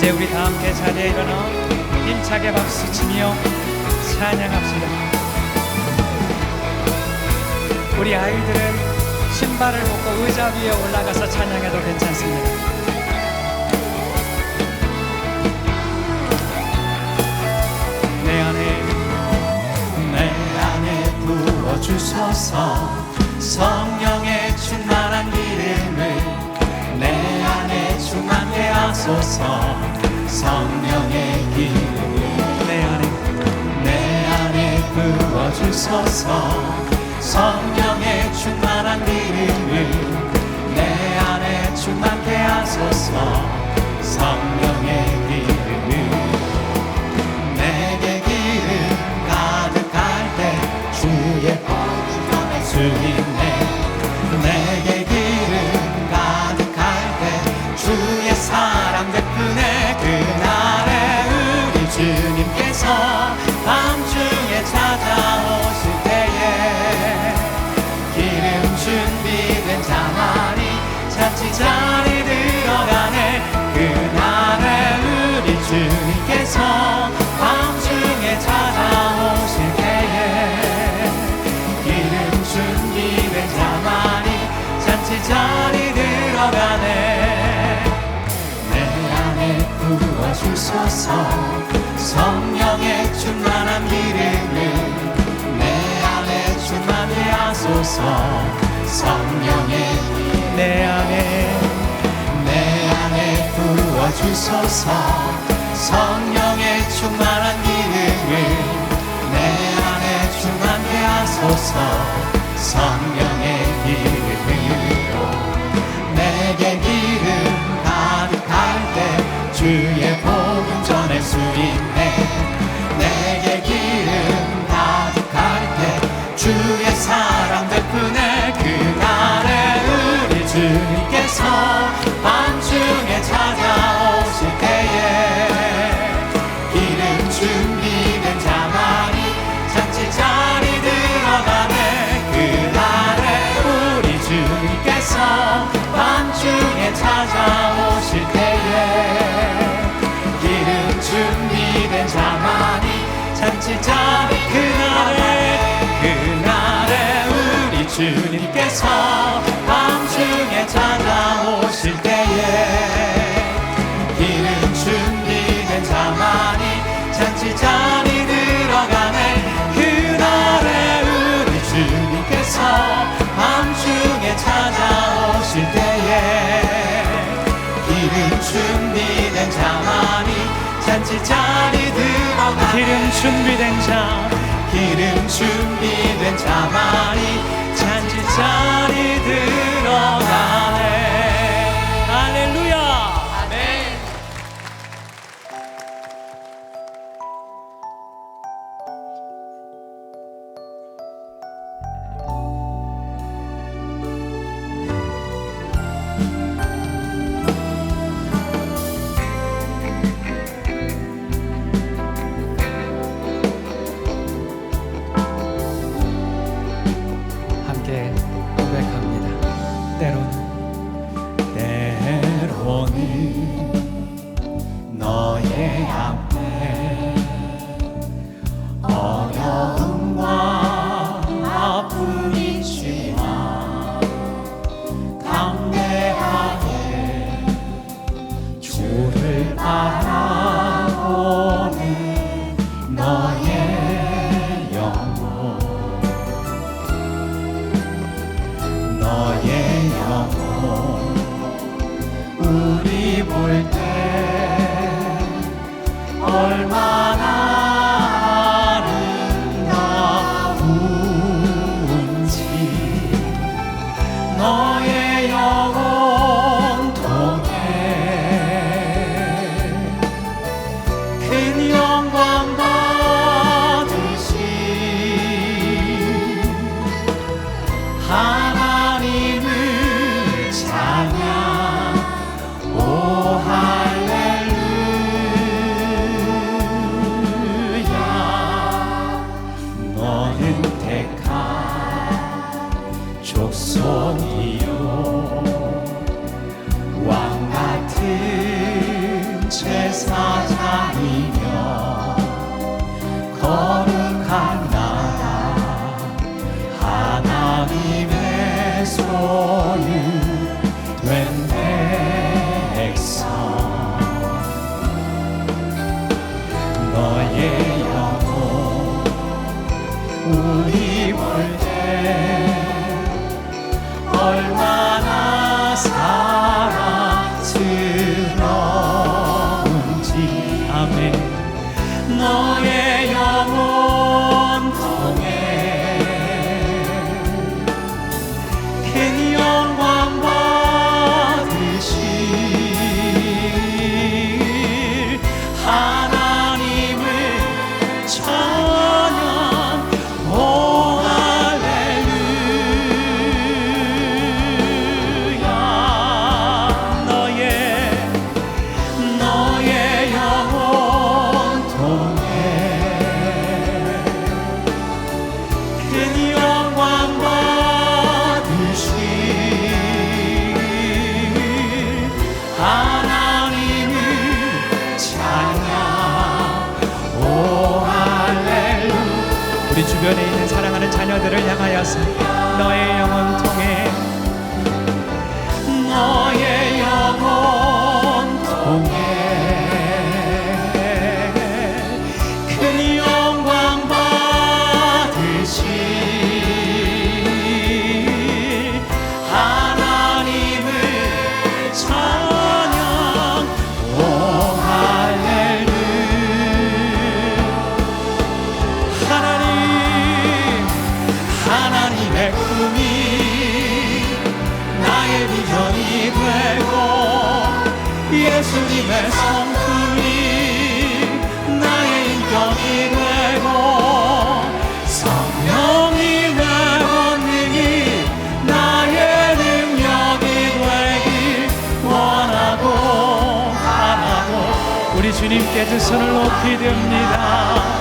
이제 우리 다 함께 자리에 일어나 힘차게 박수 치며 찬양합시다. 우리 아이들은 신발을 벗고 의자 위에 올라가서 찬양해도 괜찮습니다. 내 안에 내 안에 부어주소서 성령의 충만한 기름을 내 안에 충만케 하소서 성령의 기름을 내 안에 내 안에 부어주소서. 성령의 충만한 기름을 내 안에 충만케 하소서. 성령 부어주소서 성령의 충만한 기름을 내 안에 충만히 하소서. 성령의 내 안에 내 안에 부어주소서. 성령의 충만한 기름을 내 안에 충만케 하소서. 성령의 기름 주의 사랑 베푸네 주님께서 밤중에 찾아오실 때에 기름 준비된 자만이 잔치 자리 들어가네. 그날에 우리 주님께서 밤중에 찾아오실 때에 기름 준비된 자만이 잔치 자리 들어가네. 기름 준비된 자. 기름 준비된 자만이 자리 들 때로는. 때로는 너의 앞에 어려움과 아픔이 있지만 담대하게 주를 바라보는 너의 영혼. 너의 우리 볼 때 얼마 내 손. 자녀들을 향하여서 너의 영혼 통해 주께 두 손을 높이 듭니다.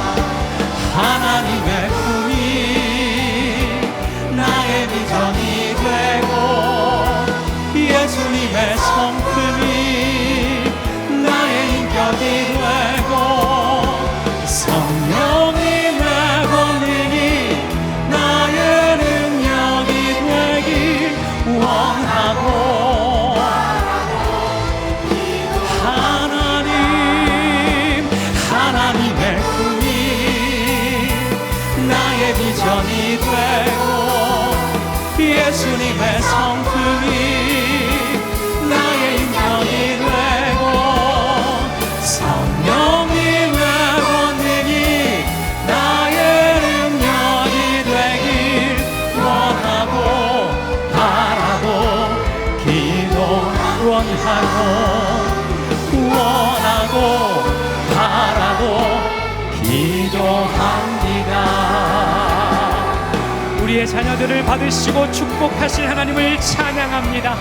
그들을 받으시고 축복하실 하나님을 찬양합니다.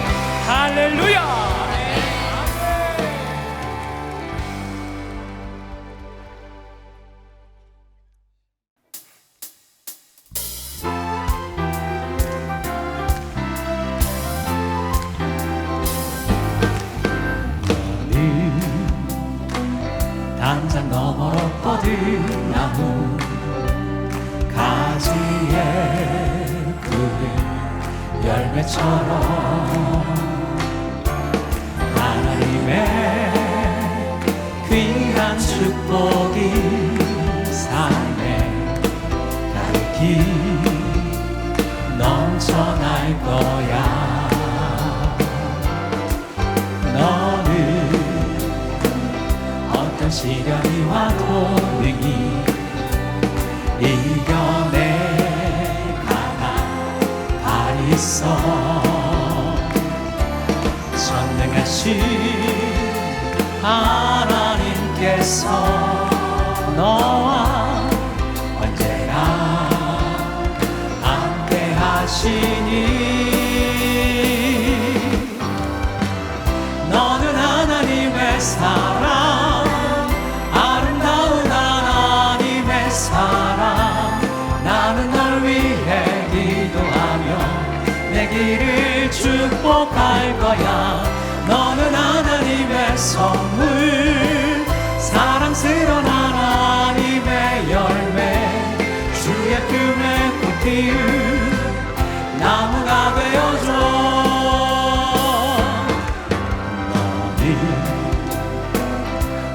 할렐루야! 처럼. 사랑스런 하나님의 열매. 주의 품에 꽃피운 나무가 되어줘. 너는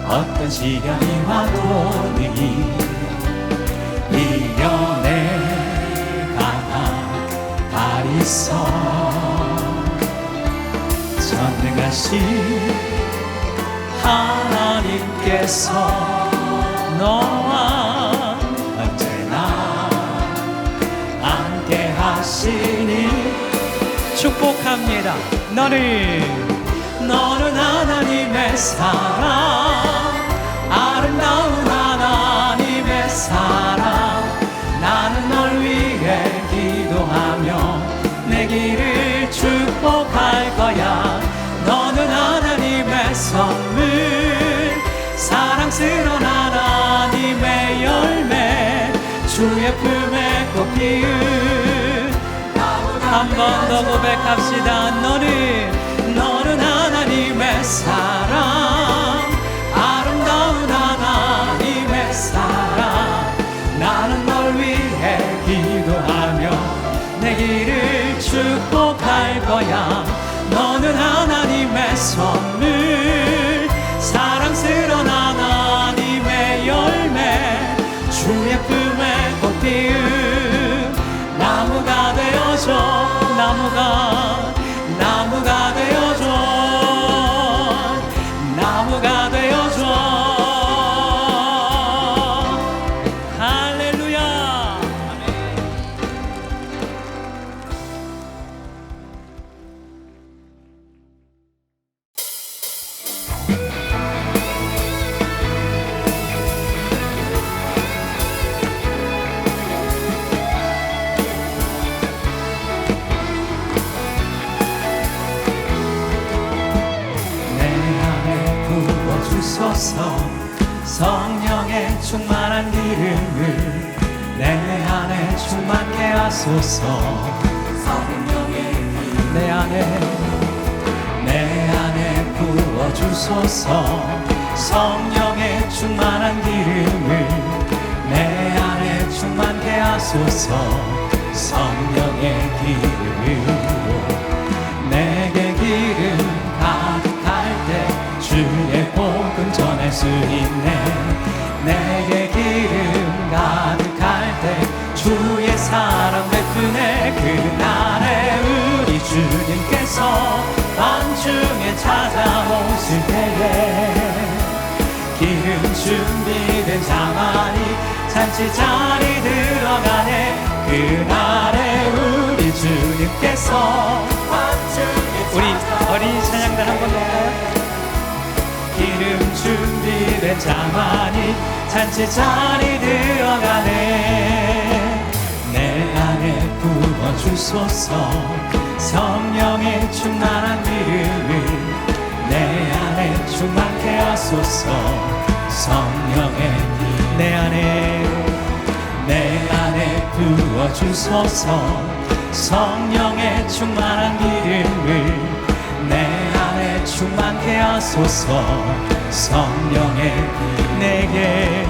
어떤 시간이 와도 네이연에 가나 달 있어 전능하신 하 나님께서 너와 언제나 함께 하시니 축복합니다. 너는 너는 하나님의 사랑 아름다운 하나님의 사랑 나는 널 위해 기도하며 내 길을 축복할 거야 너는 하나님의 선물 사랑스러운 하나님의 열매 주의 품에 꽃 피운 한 번 더 고백합시다. 너는 너는 하나님의 사랑. 아름다운 하나님의 사랑. 나는 널 위해 기도하며 내 길을 축복할 거야. 너는 하나님의 선물 하소서 내 안에 내 안에 부어주소서. 성령의 충만한 기름을 내 안에 충만케 하소서. 성령의 기름으 중에 찾아오실 때에 기름 준비된 자만이 잔치 자리 들어가네. 그날에 우리 주님께서 우리 어린 찬양단 한 번 더 할까요? 기름 준비된 자만이 잔치 자리 들어가네. 내 안에 부어주소서 성령의 충만한 기름 하소서 성령의 내 안에 내 안에 부어주소서. 성령의 충만한 기름을 내 안에 충만케 하소서. 성령의 내게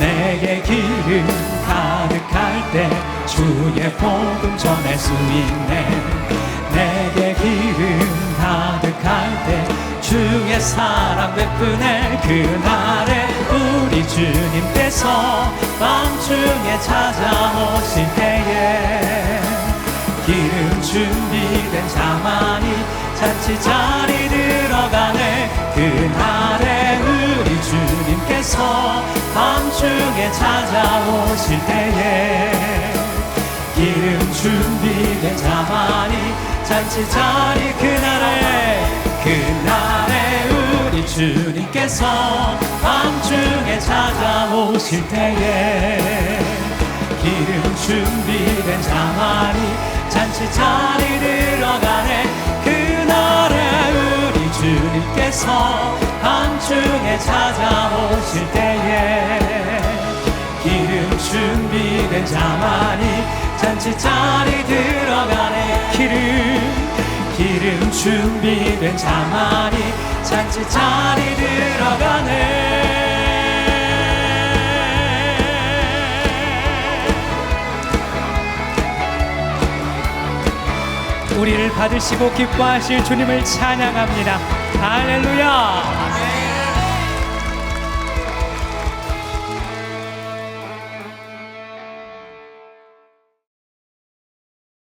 내게 기름 가득할 때 주의 복음 전할 수 있네. 내게 기름 사랑 베푸네. 그날에 우리 주님께서 밤중에 찾아오실 때에 기름 준비된 자만이 잔치 자리 들어가네. 그날에 우리 주님께서 밤중에 찾아오실 때에 기름 준비된 자만이 잔치 자리 그날에 우리 주님께서 밤중에 찾아오실 때에 기름 준비된 자만이 잔치 자리 들어가네. 그날에 우리 주님께서 밤중에 찾아오실 때에 기름 준비된 자만이 잔치 자리 들어가네. 기름 기름 준비된 자만이 잔치 자리 들어가네 우리를 받으시고 기뻐하실 주님을 찬양합니다. 할렐루야.